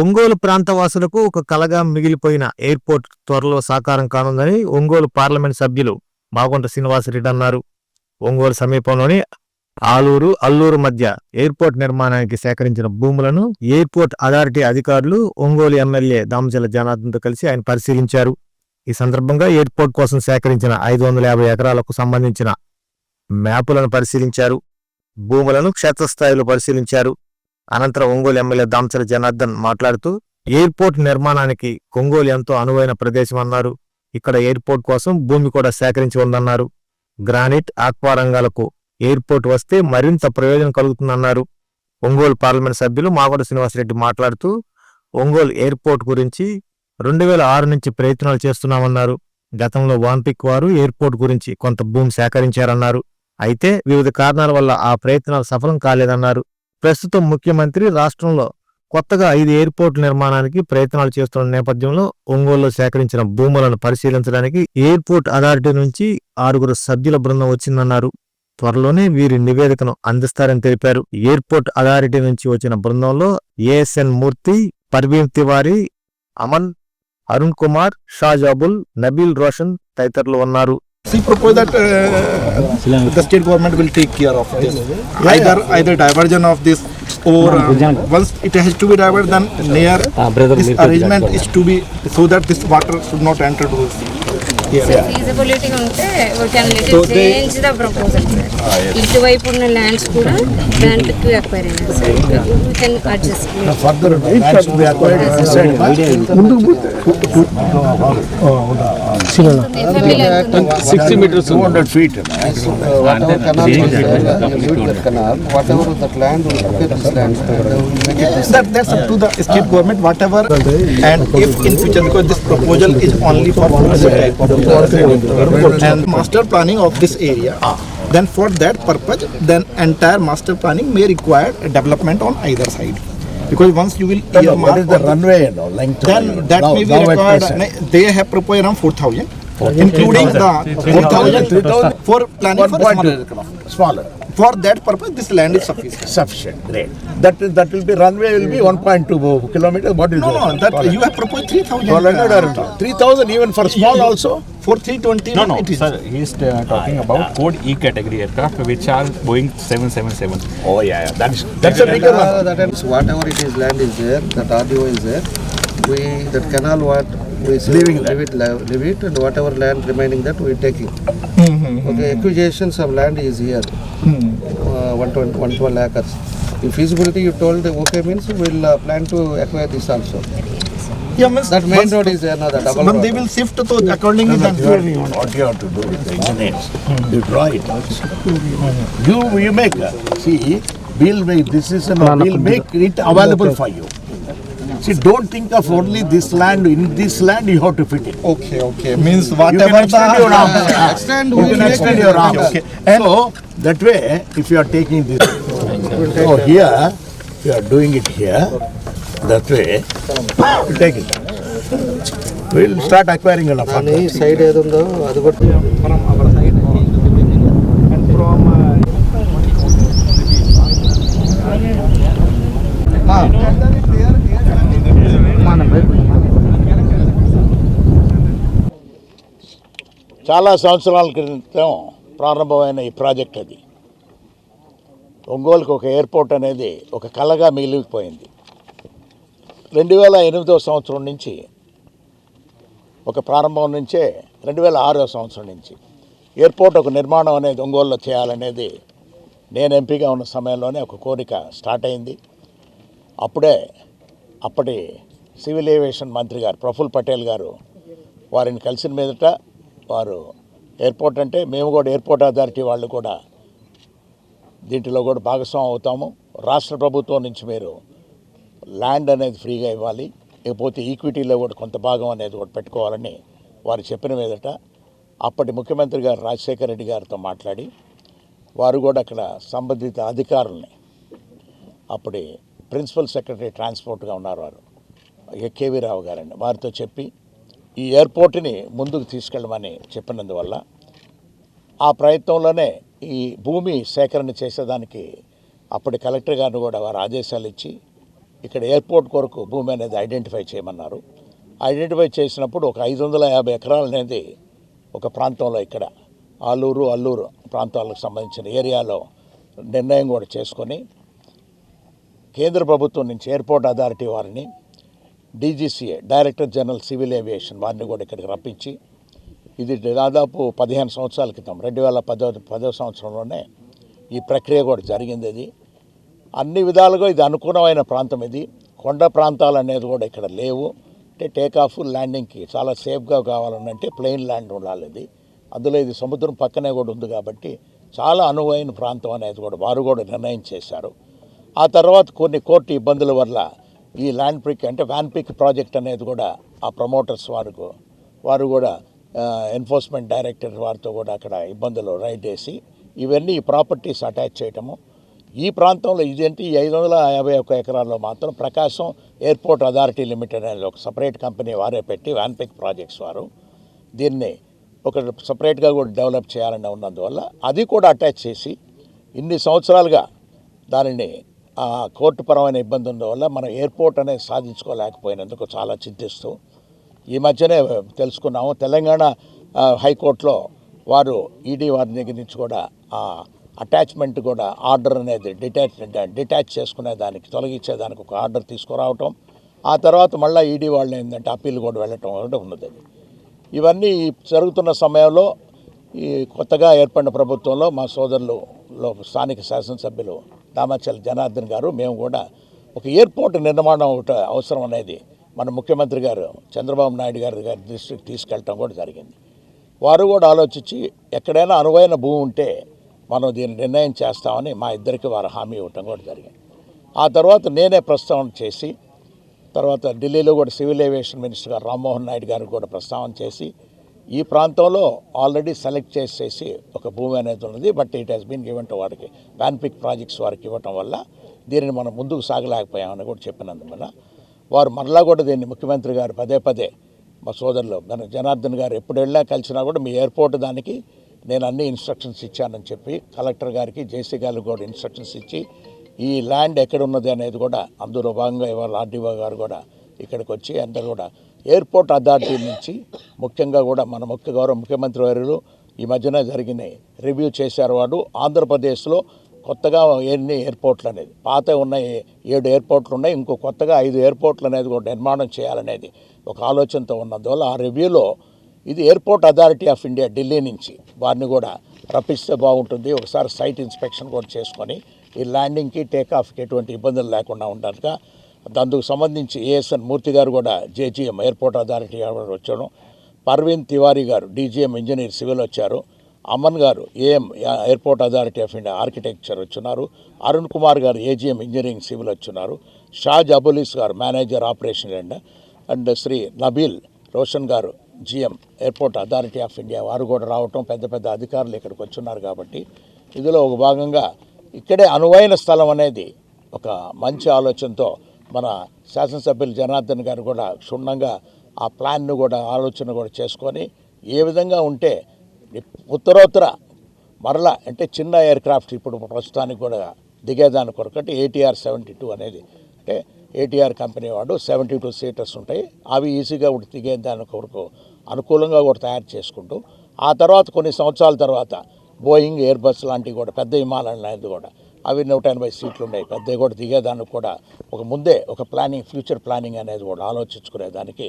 ఒంగోలు ప్రాంత వాసులకు ఒక కలగా మిగిలిపోయిన ఎయిర్పోర్ట్ త్వరలో సాకారం కానుందని ఒంగోలు పార్లమెంట్ సభ్యులు మాగుంట శ్రీనివాసరెడ్డి అన్నారు. ఒంగోలు సమీపంలోని ఆలూరు అల్లూరు మధ్య ఎయిర్పోర్ట్ నిర్మాణానికి సేకరించిన భూములను ఎయిర్పోర్ట్ అథారిటీ అధికారులు ఒంగోలు ఎమ్మెల్యే దామచల జనార్దన్తో కలిసి ఆయన పరిశీలించారు. ఈ సందర్భంగా ఎయిర్పోర్ట్ కోసం సేకరించిన ఐదు వందల యాభై ఎకరాలకు సంబంధించిన మ్యాపులను పరిశీలించారు. భూములను క్షేత్రస్థాయిలో పరిశీలించారు. అనంతరం ఒంగోలు ఎమ్మెల్యే దామచల జనార్దన్ మాట్లాడుతూ ఎయిర్పోర్ట్ నిర్మాణానికి ఒంగోలు ఎంతో అనువైన ప్రదేశం అన్నారు. ఇక్కడ ఎయిర్పోర్ట్ కోసం భూమి కూడా సేకరించి ఉందన్నారు. గ్రానైట్ ఆక్వా రంగాలకు ఎయిర్పోర్ట్ వస్తే మరింత ప్రయోజనం కలుగుతుందన్నారు. ఒంగోలు పార్లమెంట్ సభ్యులు మాగొడ శ్రీనివాసరెడ్డి మాట్లాడుతూ ఒంగోలు ఎయిర్పోర్ట్ గురించి రెండు వేల ఆరు నుంచి ప్రయత్నాలు చేస్తున్నామన్నారు. గతంలో వాన్పిక్ వారు ఎయిర్పోర్ట్ గురించి కొంత భూమి సేకరించారన్నారు. అయితే వివిధ కారణాల వల్ల ఆ ప్రయత్నాలు సఫలం కాలేదన్నారు. ప్రస్తుతం ముఖ్యమంత్రి రాష్ట్రంలో కొత్తగా ఐదు ఎయిర్పోర్ట్ నిర్మాణానికి ప్రయత్నాలు చేస్తున్న నేపథ్యంలో ఒంగోలులో సేకరించిన భూములను పరిశీలించడానికి ఎయిర్పోర్ట్ అథారిటీ నుంచి ఆరుగురు సభ్యుల బృందం వచ్చిందన్నారు. త్వరలోనే వీరి నివేదికను అందిస్తారని తెలిపారు. ఎయిర్పోర్ట్ అథారిటీ నుంచి వచ్చిన బృందంలో ఏఎస్ఎన్ మూర్తి పర్వీన్ తివారీ అమన్ అరుణ్ కుమార్ షాజాబుల్ నబీల్ రోషన్ తదితరులు ఉన్నారు. See, propose that uh, the state government will take care of this. Either either diversion of this or uh, once it has to be diverted, then near this arrangement is to be so that this water should not enter to this. Feasibility ఉంటే we can So they- change the proposal sir ఇటువైపు ఉన్న lands కూడా దాంట్కి acquire అయినాయి sir we can adjust further lands to be acquired in this side. Sixty meters. Two hundred feet. whatever canal is there, uh, leave that canal, whatever that land will prepare this land, they will make it this. That, that's up to the state government, whatever. And if in future, because this proposal is only for and master planning of this area, ah. then for that purpose, then entire master planning may require a development on either side. Because once you will What earmark is the runway and all? Length? then that may be required, they have proposed around four thousand, including the four thousand 3,000? for planning One for point smaller. two, smaller, For that purpose, this land is sufficient. sufficient, great. That is, that will be runway will be one point two kilometer, what is No, it? no, that you have proposed three thousand. Twelve hundred or three thousand even for small also? For three twenty, No, no, it is. sir, he is uh, talking about code E category aircraft which are Boeing 777. Oh, yeah, yeah, that is, that's a bigger one. That is, whatever it is land is there, that RDO is there, we, that canal what, we say Leaving leave it, leave it, and whatever land remaining that we are taking. Okay, acquisitions of land is here, uh, one twenty, one twelve acres. In feasibility, you told, the okay means we'll uh, plan to acquire this also. Yeah, means That main road is another now the double they will shift to accordingly No, then. no, you have- What you have to do with the engineers, you draw it. You, you make, uh, see, we'll make, this is, an- we'll make it available for you. See, don't think of only this land, in this land you have to fit it. Okay, okay, means You whatever can extend your arms. the. Extend, You can extend your arms. Okay, So, that way, if you are taking this, so here, if you are doing it here, that way, you take it. We'll start acquiring enough. Side ఏది అది కూడా From our side and from. చాలా సంవత్సరాల క్రితం ప్రారంభమైన ఈ project అది. ఒంగోలుకు ఒక ఎయిర్పోర్ట్ అనేది ఒక కళగా మిగిలిపోయింది. రెండు వేల ఎనిమిదో సంవత్సరం నుంచి ఒక ప్రారంభం నుంచే రెండు వేల ఆరో సంవత్సరం నుంచి ఎయిర్పోర్ట్ ఒక నిర్మాణం అనేది ఒంగోలులో చేయాలనేది నేను ఎంపీగా ఉన్న సమయంలోనే ఒక కోరిక స్టార్ట్ అయింది. అప్పుడే అప్పటి సివిల్ ఏవియేషన్ మంత్రి గారు ప్రఫుల్ పటేల్ గారు వారిని కలిసిన మీదట వారు ఎయిర్పోర్ట్ అంటే మేము కూడా ఎయిర్పోర్ట్ అథారిటీ వాళ్ళు కూడా దీంట్లో కూడా భాగస్వామ్యం అవుతాము. రాష్ట్ర ప్రభుత్వం నుంచి మీరు ల్యాండ్ అనేది ఫ్రీగా ఇవ్వాలి. లేకపోతే ఈక్విటీలో కూడా కొంత భాగం అనేది కూడా పెట్టుకోవాలని వారు చెప్పిన మీదట అప్పటి ముఖ్యమంత్రి గారు రాజశేఖర రెడ్డి గారితో మాట్లాడి వారు కూడా అక్కడ సంబంధిత అధికారుల్ని అప్పటి ప్రిన్సిపల్ సెక్రటరీ ట్రాన్స్పోర్ట్గా ఉన్నారు వారు కేవీ రావు గారండి వారితో చెప్పి ఈ ఎయిర్పోర్ట్ని ముందుకు తీసుకెళ్ళమని చెప్పినందువల్ల ఆ ప్రయత్నంలోనే ఈ భూమి సేకరణ చేసేదానికి అప్పటి కలెక్టర్ గారిని కూడా వారు ఆదేశాలు ఇచ్చి ఇక్కడ ఎయిర్పోర్ట్ కొరకు భూమి అనేది ఐడెంటిఫై చేయమన్నారు. ఐడెంటిఫై చేసినప్పుడు ఒక ఐదు వందల యాభై ఎకరాలు అనేది ఒక ప్రాంతంలో ఇక్కడ ఆలూరు అల్లూరు ప్రాంతాలకు సంబంధించిన ఏరియాలో నిర్ణయం కూడా చేసుకొని కేంద్ర ప్రభుత్వం నుంచి ఎయిర్పోర్ట్ అథారిటీ వారిని DGCA director general civil aviation వారిని కూడా ఇక్కడికి రప్పించి ఇది దాదాపు పదిహేను సంవత్సరాల క్రితం రెండు వేల పదో పదో సంవత్సరంలోనే ఈ ప్రక్రియ కూడా జరిగింది ఇది. అన్ని విధాలుగా ఇది అనుకూలమైన ప్రాంతం ఇది. కొండ ప్రాంతాలు అనేది కూడా ఇక్కడ లేవు. అంటే టేక్ ఆఫ్ ల్యాండింగ్కి చాలా సేఫ్గా కావాలనంటే ప్లెయిన్ ల్యాండ్ ఉండాలి ఇది. అందులో ఇది సముద్రం పక్కనే కూడా ఉంది కాబట్టి చాలా అనువైన ప్రాంతం అనేది కూడా వారు కూడా నిర్ణయం చేశారు. ఆ తర్వాత కొన్ని కోర్టు ఇబ్బందుల వల్ల ఈ ల్యాండ్ పిక్ అంటే వ్యాన్ పిక్ ప్రాజెక్ట్ అనేది కూడా ఆ ప్రమోటర్స్ వారికి వారు కూడా ఎన్ఫోర్స్మెంట్ డైరెక్టర్ వారితో కూడా అక్కడ ఇబ్బందులు రైడ్ వేసి ఇవన్నీ ఈ ప్రాపర్టీస్ అటాచ్ చేయటము. ఈ ప్రాంతంలో ఇదేంటి ఈ ఐదు వందల యాభై ఒక్క ఎకరాల్లో మాత్రం ప్రకాశం ఎయిర్పోర్ట్ అథారిటీ లిమిటెడ్ అనేది ఒక సపరేట్ కంపెనీ వారే పెట్టి వ్యాన్పిక్ ప్రాజెక్ట్స్ వారు. దీన్ని ఒక సపరేట్గా కూడా డెవలప్ చేయాలని ఉన్నందువల్ల అది కూడా అటాచ్ చేసి ఇన్ని సంవత్సరాలుగా దానిని కోర్టు పరమైన ఇబ్బంది వల్ల మనం ఎయిర్పోర్ట్ అనేది సాధించుకోలేకపోయినందుకు చాలా చింతిస్తూ ఈ మధ్యనే తెలుసుకున్నాము. తెలంగాణ హైకోర్టులో వారు ఈడీ వారి దగ్గర నుంచి కూడా ఆ అటాచ్మెంట్ కూడా ఆర్డర్ అనేది డిటాచ్ డిటాచ్ చేసుకునే దానికి తొలగించేదానికి ఒక ఆర్డర్ తీసుకురావటం. ఆ తర్వాత మళ్ళీ ఈడీ వాళ్ళు ఏంటంటే అప్పీల్ కూడా వెళ్ళటం కూడా ఉన్నది. ఇవన్నీ జరుగుతున్న సమయంలో ఈ కొత్తగా ఏర్పడిన ప్రభుత్వంలో మా సోదరులు స్థానిక శాసనసభ్యులు దామాచల్ జనార్దన్ గారు మేము కూడా ఒక ఎయిర్పోర్ట్ నిర్మాణం ఒకటి అవసరం అనేది మన ముఖ్యమంత్రి గారు చంద్రబాబు నాయుడు గారి గారి దృష్టికి తీసుకెళ్ళటం కూడా జరిగింది. వారు కూడా ఆలోచించి ఎక్కడైనా అనువైన భూమి ఉంటే మనం దీన్ని నిర్ణయం చేస్తామని మా ఇద్దరికి వారు హామీ ఇవ్వటం కూడా జరిగింది. ఆ తర్వాత నేనే ప్రస్తావన చేసి తర్వాత ఢిల్లీలో కూడా సివిల్ ఏవియేషన్ మినిస్టర్ గారు రామ్మోహన్ నాయుడు గారికి కూడా ప్రస్తావన చేసి ఈ ప్రాంతంలో ఆల్రెడీ సెలెక్ట్ చేసేసి ఒక భూమి అనేది ఉన్నది but it has been given to వారికి ప్యాన్పిక్ ప్రాజెక్ట్స్ వారికి ఇవ్వటం వల్ల దీనిని మనం ముందుకు సాగలేకపోయామని కూడా చెప్పినందువల్ల వారు మరలా కూడా దీన్ని ముఖ్యమంత్రి గారు పదే పదే మా సోదరులు మన జనార్దన్ గారు ఎప్పుడు వెళ్ళా కలిసినా కూడా మీ ఎయిర్పోర్ట్ దానికి నేను అన్ని ఇన్స్ట్రక్షన్స్ ఇచ్చానని చెప్పి కలెక్టర్ గారికి జేసీ గారికి కూడా ఇన్స్ట్రక్షన్స్ ఇచ్చి ఈ ల్యాండ్ ఎక్కడ ఉన్నది అనేది కూడా అందులో భాగంగా ఇవాళ ఆర్డీఓ గారు కూడా ఇక్కడికి వచ్చి అందరూ కూడా ఎయిర్పోర్ట్ అథారిటీ నుంచి ముఖ్యంగా కూడా మన ముఖ్య గౌరవ ముఖ్యమంత్రి వర్యులు ఈ మధ్యన జరిగిన రివ్యూ చేశారు వాడు. ఆంధ్రప్రదేశ్లో కొత్తగా ఎన్ని ఎయిర్పోర్ట్లు అనేది పాత ఉన్న ఏడు ఎయిర్పోర్ట్లు ఉన్నాయి ఇంకో కొత్తగా ఐదు ఎయిర్పోర్ట్లు అనేది కూడా నిర్మాణం చేయాలనేది ఒక ఆలోచనతో ఉన్నందువల్ల ఆ రివ్యూలో ఇది airport authority of India Delhi నుంచి వారిని కూడా రప్పిస్తే బాగుంటుంది. ఒకసారి సైట్ ఇన్స్పెక్షన్ కూడా చేసుకొని ఈ ల్యాండింగ్కి టేక్ ఆఫ్కి ఎటువంటి ఇబ్బందులు లేకుండా ఉండగా అందుకు సంబంధించి ఏఎస్ఎన్ మూర్తి గారు కూడా జేజీఎం ఎయిర్పోర్ట్ అథారిటీ గారు వచ్చారు. పర్వీన్ తివారీ గారు డీజీఎం ఇంజనీర్ సివిల్ వచ్చారు. Aman garu AM airport authority of India architecture వచ్చున్నారు Arun Kumar garu AGM engineering civil వచ్చున్నారు షాజ్ అబులీస్ గారు manager operation and and Shri Nabeel Roshan గారు GM airport authority of India వారు కూడా రావటం పెద్ద పెద్ద అధికారులు ఇక్కడికి వచ్చున్నారు కాబట్టి ఇందులో ఒక భాగంగా ఇక్కడే అనువైన స్థలం అనేది ఒక మంచి ఆలోచనతో మన శాసనసభ్యులు జనార్దన్ గారు కూడా క్షుణ్ణంగా ఆ ప్లాన్ను కూడా ఆలోచన కూడా చేసుకొని ఏ విధంగా ఉంటే ఉత్తరోత్తర మరలా అంటే చిన్న ఎయిర్ క్రాఫ్ట్ ఇప్పుడు ప్రస్తుతానికి కూడా దిగేదాని కొరకు అంటే ఏటీఆర్ సెవెంటీ టూ అనేది. అంటే ఏటీఆర్ కంపెనీ వాడు సెవెంటీ టూ సీటర్స్ ఉంటాయి. అవి ఈజీగా దిగే దానికొరకు కొరకు అనుకూలంగా కూడా తయారు చేసుకుంటూ ఆ తర్వాత కొన్ని సంవత్సరాల తర్వాత బోయింగ్ ఎయిర్ బస్ లాంటివి కూడా పెద్ద విమానాలు అనేది కూడా అవి నూట ఎనభై సీట్లు ఉన్నాయి. పెద్దవి కూడా దిగేదానికి కూడా ఒక ముందే ఒక ప్లానింగ్ ఫ్యూచర్ ప్లానింగ్ అనేది కూడా ఆలోచించుకునేదానికి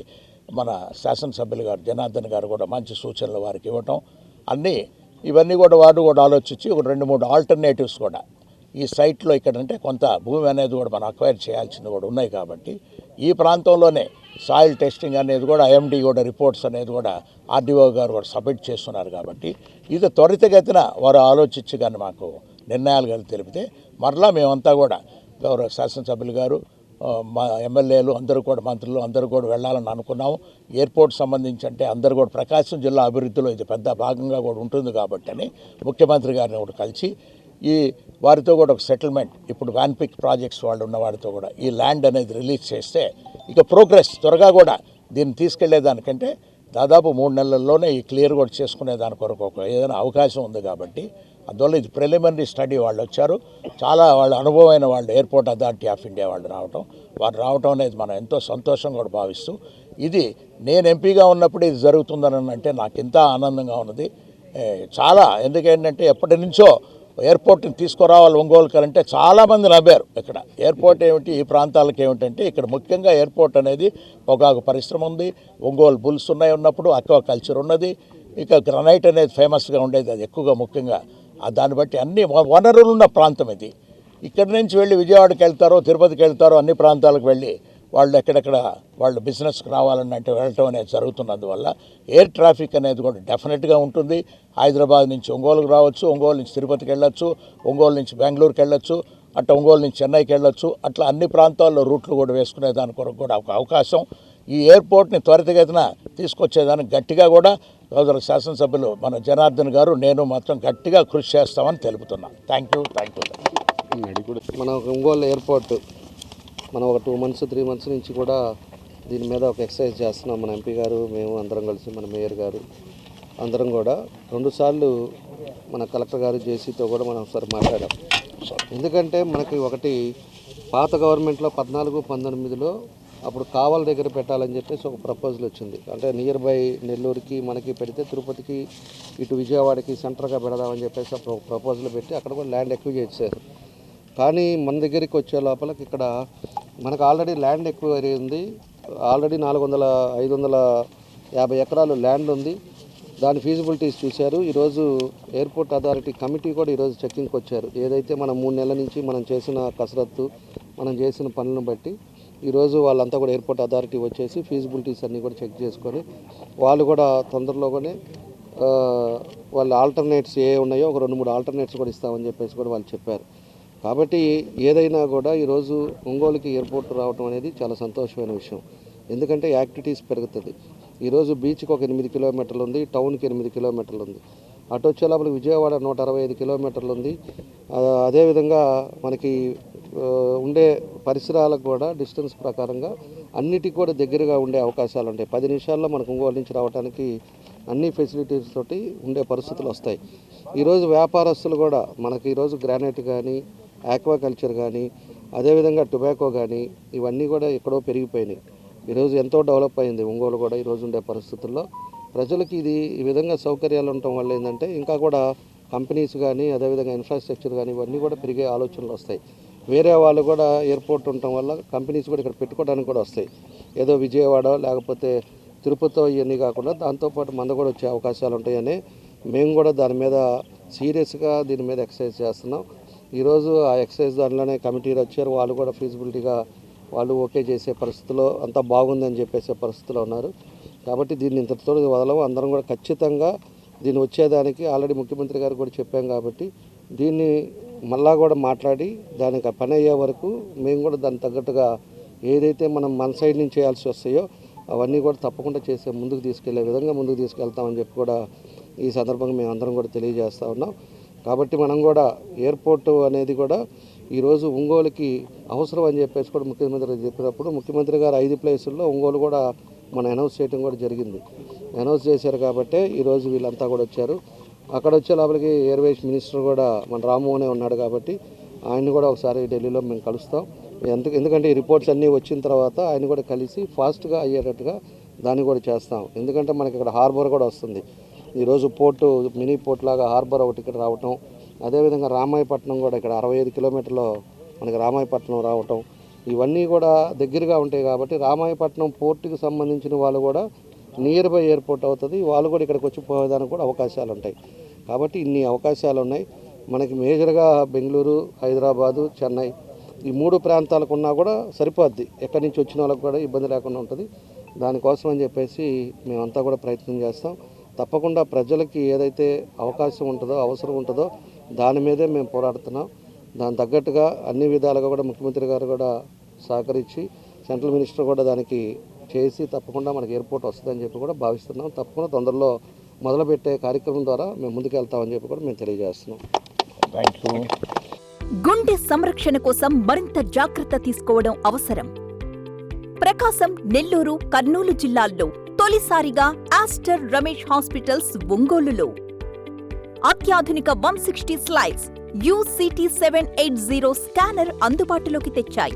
మన శాసనసభ్యులు గారు జనార్దన్ గారు కూడా మంచి సూచనలు వారికి ఇవ్వటం. అన్నీ ఇవన్నీ కూడా వారు కూడా ఆలోచించి ఒక రెండు మూడు ఆల్టర్నేటివ్స్ కూడా ఈ సైట్లో ఇక్కడ అంటే కొంత భూమి అనేది కూడా మనం అక్వైర్ చేయాల్సింది కూడా ఉన్నాయి కాబట్టి ఈ ప్రాంతంలోనే సాయిల్ టెస్టింగ్ అనేది కూడా ఐఎండి కూడా రిపోర్ట్స్ అనేది కూడా ఆర్డీఓ గారు కూడా సబ్మిట్ చేస్తున్నారు కాబట్టి ఇది త్వరితగతిన వారు ఆలోచించి కానీ మాకు నిర్ణయాలు కలిసి తెలిపితే మరలా మేమంతా కూడా గౌరవ శాసనసభ్యులు గారు మా ఎమ్మెల్యేలు అందరూ కూడా మంత్రులు అందరూ కూడా వెళ్ళాలని అనుకున్నాము. ఎయిర్పోర్ట్ సంబంధించి అంటే అందరూ కూడా ప్రకాశం జిల్లా అభివృద్ధిలో ఇది పెద్ద భాగంగా కూడా ఉంటుంది కాబట్టి అని ముఖ్యమంత్రి గారిని కూడా కలిసి ఈ వారితో కూడా ఒక సెటిల్మెంట్ ఇప్పుడు వ్యాన్పిక్ ప్రాజెక్ట్స్ వాళ్ళు ఉన్న వారితో కూడా ఈ ల్యాండ్ అనేది రిలీజ్ చేస్తే ఇక ప్రోగ్రెస్ త్వరగా కూడా దీన్ని తీసుకెళ్ళేదానికంటే దాదాపు మూడు నెలల్లోనే ఈ క్లియర్ కూడా చేసుకునే దాని కొరకు ఒక ఏదైనా అవకాశం ఉంది కాబట్టి అందువల్ల ఇది ప్రిలిమినరీ స్టడీ వాళ్ళు వచ్చారు. చాలా వాళ్ళు అనుభవమైన వాళ్ళు ఎయిర్పోర్ట్ అథారిటీ ఆఫ్ ఇండియా వాళ్ళు రావటం. వారు రావటం అనేది మనం ఎంతో సంతోషం కూడా భావిస్తూ ఇది నేను ఎంపీగా ఉన్నప్పుడు ఇది జరుగుతుందని అంటే నాకు ఇంత ఆనందంగా ఉన్నది. చాలా ఎందుకంటే ఎప్పటి నుంచో ఎయిర్పోర్ట్ని తీసుకురావాలి ఒంగోలుకి అంటే చాలామంది నవ్వారు ఇక్కడ. ఎయిర్పోర్ట్ ఏమిటి? ఈ ప్రాంతాలకు ఏమిటంటే ఇక్కడ ముఖ్యంగా ఎయిర్పోర్ట్ అనేది పొగాకు పరిశ్రమ ఉంది. ఒంగోలు బుల్స్ ఉన్నాయి ఉన్నప్పుడు అక్వా కల్చర్ ఉన్నది. ఇక గ్రనైట్ అనేది ఫేమస్గా ఉండేది అది ఎక్కువగా ముఖ్యంగా దాన్ని బట్టి అన్ని వనరులున్న వనరులు ఉన్న ప్రాంతం ఇది. ఇక్కడి నుంచి వెళ్ళి విజయవాడకి వెళ్తారో తిరుపతికి వెళ్తారో అన్ని ప్రాంతాలకు వెళ్ళి వాళ్ళు ఎక్కడెక్కడ వాళ్ళు బిజినెస్కి రావాలని అంటే వెళ్ళటం అనేది జరుగుతున్నందువల్ల ఎయిర్ ట్రాఫిక్ అనేది కూడా డెఫినెట్గా ఉంటుంది. హైదరాబాద్ నుంచి ఒంగోలుకు రావచ్చు ఒంగోలు నుంచి తిరుపతికి వెళ్ళొచ్చు ఒంగోలు నుంచి బెంగళూరుకి వెళ్ళొచ్చు అట్లా ఒంగోలు నుంచి చెన్నైకి వెళ్ళొచ్చు అట్లా అన్ని ప్రాంతాల్లో రూట్లు కూడా వేసుకునే దాని కొరకు కూడా ఒక అవకాశం. ఈ ఎయిర్పోర్ట్ని త్వరితగతిన తీసుకొచ్చేదానికి గట్టిగా కూడా సోదర శాసనసభ్యులు మన జనార్దన్ గారు నేను మాత్రం గట్టిగా కృషి చేస్తామని తెలుపుతున్నాను థ్యాంక్ యూ థ్యాంక్ యూ మన ఒంగోలు ఎయిర్పోర్ట్ మనం ఒక టూ మంత్స్ త్రీ మంత్స్ నుంచి కూడా దీని మీద ఒక ఎక్సర్సైజ్ చేస్తున్నాం. మన ఎంపీ గారు మేము అందరం కలిసి మన మేయర్ గారు అందరం కూడా. రెండుసార్లు మన కలెక్టర్ గారు జేసీతో కూడా మనం ఒకసారి మాట్లాడాం. ఎందుకంటే మనకి ఒకటి పాత గవర్నమెంట్లో పద్నాలుగు పంతొమ్మిదిలో అప్పుడు కావల దగ్గర పెట్టాలని చెప్పేసి ఒక ప్రపోజల్ వచ్చింది. అంటే నియర్ బై నెల్లూరుకి మనకి పెడితే తిరుపతికి ఇటు విజయవాడకి సెంటర్గా పెడదామని చెప్పేసి అప్పుడు ఒక ప్రపోజల్ పెట్టి అక్కడ కూడా ల్యాండ్ ఎక్కువ చేశారు కానీ మన దగ్గరికి వచ్చే లోపలకి ఇక్కడ మనకు ఆల్రెడీ ల్యాండ్ ఎక్కువ ఉంది. ఆల్రెడీ నాలుగు వందల ఐదు వందల యాభై ఎకరాలు ల్యాండ్ ఉంది. దాని ఫీజిబిలిటీస్ చూశారు. ఈరోజు ఎయిర్పోర్ట్ అథారిటీ కమిటీ కూడా ఈరోజు చెక్కింగ్కి వచ్చారు. ఏదైతే మనం మూడు నెలల నుంచి మనం చేసిన కసరత్తు మనం చేసిన పనులను బట్టి ఈరోజు వాళ్ళంతా కూడా ఎయిర్పోర్ట్ అథారిటీ వచ్చేసి ఫీజిబిలిటీస్ అన్నీ కూడా చెక్ చేసుకొని వాళ్ళు కూడా తొందరలోనే వాళ్ళ ఆల్టర్నేట్స్ ఏ ఉన్నాయో ఒక రెండు మూడు ఆల్టర్నేట్స్ కూడా ఇస్తామని చెప్పేసి కూడా వాళ్ళు చెప్పారు. కాబట్టి ఏదైనా కూడా ఈరోజు ఒంగోలుకి ఎయిర్పోర్ట్ రావడం అనేది చాలా సంతోషమైన విషయం. ఎందుకంటే యాక్టివిటీస్ పెరుగుతుంది. ఈరోజు బీచ్కి ఒక ఎనిమిది కిలోమీటర్లు ఉంది టౌన్కి ఎనిమిది కిలోమీటర్లు ఉంది. అటు వచ్చే లోపల విజయవాడ నూట అరవై ఐదు కిలోమీటర్లు ఉంది. అదేవిధంగా మనకి ఉండే పరిసరాలకు కూడా డిస్టెన్స్ ప్రకారంగా అన్నిటికీ కూడా దగ్గరగా ఉండే అవకాశాలు ఉంటాయి. పది నిమిషాల్లో మనకు ఒంగోలు నుంచి రావడానికి అన్ని ఫెసిలిటీస్ తోటి ఉండే పరిస్థితులు వస్తాయి. ఈరోజు వ్యాపారస్తులు కూడా మనకి ఈరోజు గ్రానైట్ కానీ ఆక్వాకల్చర్ కానీ అదేవిధంగా టొబాకో కానీ ఇవన్నీ కూడా ఎక్కడో పెరిగిపోయినాయి. ఈరోజు ఎంతో డెవలప్ అయింది ఒంగోలు కూడా ఈరోజు ఉండే పరిస్థితుల్లో. ప్రజలకి ఇది ఈ విధంగా సౌకర్యాలు ఉండటం వల్ల ఏంటంటే ఇంకా కూడా కంపెనీస్ కానీ అదేవిధంగా ఇన్ఫ్రాస్ట్రక్చర్ కానీ ఇవన్నీ కూడా పెరిగే ఆలోచనలు వస్తాయి. వేరే వాళ్ళు కూడా ఎయిర్పోర్ట్ ఉండటం వల్ల కంపెనీస్ కూడా ఇక్కడ పెట్టుకోవడానికి కూడా వస్తాయి. ఏదో విజయవాడ లేకపోతే తిరుపతితో ఇవన్నీ కాకుండా దాంతోపాటు మంద కూడా వచ్చే అవకాశాలు ఉంటాయని మేము కూడా దాని మీద సీరియస్గా దీని మీద ఎక్సర్సైజ్ చేస్తున్నాం. ఈరోజు ఆ ఎక్సర్సైజ్ దానిలోనే కమిటీలు వచ్చారు. వాళ్ళు కూడా ఫీజిబిలిటీగా వాళ్ళు ఓకే చేసే పరిస్థితిలో అంతా బాగుందని చెప్పేసే పరిస్థితిలో ఉన్నారు. కాబట్టి దీన్ని ఇంతటితో వదలవు. అందరం కూడా ఖచ్చితంగా దీన్ని వచ్చేదానికి ఆల్రెడీ ముఖ్యమంత్రి గారు కూడా చెప్పాం కాబట్టి దీన్ని మళ్ళా కూడా మాట్లాడి దానికి పని అయ్యే వరకు మేము కూడా దానికి తగ్గట్టుగా ఏదైతే మనం మన సైడ్ నుంచి చేయాల్సి వస్తాయో అవన్నీ కూడా తప్పకుండా చేసే ముందుకు తీసుకెళ్ళే విధంగా ముందుకు తీసుకెళ్తామని చెప్పి కూడా ఈ సందర్భంగా మేము అందరం కూడా తెలియజేస్తా ఉన్నాం. కాబట్టి మనం కూడా ఎయిర్పోర్ట్ అనేది కూడా ఈరోజు ఒంగోలుకి అవసరం అని చెప్పేసి కూడా ముఖ్యమంత్రి చెప్పినప్పుడు ముఖ్యమంత్రి గారు ఐదు ప్లేసుల్లో ఒంగోలు కూడా మనం అనౌన్స్ చేయడం కూడా జరిగింది. అనౌన్స్ చేశారు కాబట్టి ఈరోజు వీళ్ళంతా కూడా వచ్చారు. అక్కడ వచ్చే లోపలికి ఎయిర్వేస్ మినిస్టర్ కూడా మన రామ్మోహనే ఉన్నాడు కాబట్టి ఆయన కూడా ఒకసారి ఢిల్లీలో మేము కలుస్తాం. ఎందుకు ఎందుకంటే ఈ రిపోర్ట్స్ అన్నీ వచ్చిన తర్వాత ఆయన కూడా కలిసి ఫాస్ట్గా అయ్యేటట్టుగా దాన్ని కూడా చేస్తాం. ఎందుకంటే మనకి ఇక్కడ హార్బర్ కూడా వస్తుంది. ఈరోజు పోర్టు మినీ పోర్ట్ లాగా హార్బర్ ఒకటి ఇక్కడ రావటం అదేవిధంగా రామాయపట్నం కూడా ఇక్కడ అరవై ఐదు కిలోమీటర్లు మనకి రామాయపట్నం రావటం ఇవన్నీ కూడా దగ్గరగా ఉంటాయి కాబట్టి రామాయపట్నం పోర్టుకి సంబంధించిన వాళ్ళు కూడా నియర్ బై ఎయిర్పోర్ట్ అవుతుంది. వాళ్ళు కూడా ఇక్కడికి వచ్చి పోయేదానికి కూడా అవకాశాలు ఉంటాయి. కాబట్టి ఇన్ని అవకాశాలు ఉన్నాయి. మనకి మేజర్గా బెంగళూరు హైదరాబాదు చెన్నై ఈ మూడు ప్రాంతాలకు ఉన్నా కూడా సరిపోద్ది. ఎక్కడి నుంచి వచ్చిన వాళ్ళకి కూడా ఇబ్బంది లేకుండా ఉంటుంది. దానికోసం అని చెప్పేసి మేమంతా కూడా ప్రయత్నం చేస్తాం. తప్పకుండా ప్రజలకి ఏదైతే అవకాశం ఉంటుందో అవసరం ఉంటుందో దాని మీదే మేము పోరాడుతున్నాం. దాని తగ్గట్టుగా అన్ని విధాలుగా కూడా ముఖ్యమంత్రి గారు కూడా సహకరించి సెంట్రల్ మినిస్టర్ కూడా దానికి చేసి తప్పకుండా మనకి ఎయిర్పోర్ట్ వస్తుందని చెప్పి కూడా భావిస్తున్నాం. తప్పకుండా తొందరలో మొదలుపెట్టే కార్యక్రమం ద్వారా మేము ముందుకెళ్తామని చెప్పి కూడా మేము తెలియజేస్తున్నాం. గుండె సంరక్షణ కోసం మరింత జాగ్రత్త తీసుకోవడం అవసరం. ప్రకాశం నెల్లూరు కర్నూలు జిల్లాల్లో తొలిసారిగా ఆస్టర్ రమేష్ హాస్పిటల్స్ ఒంగోలులో. అత్యాధునిక వన్ సిక్స్టీ స్లైడ్స్ యూసిటీ సెవెన్ ఎయిట్ జీరో స్కానర్ అందుబాటులోకి తెచ్చాయి.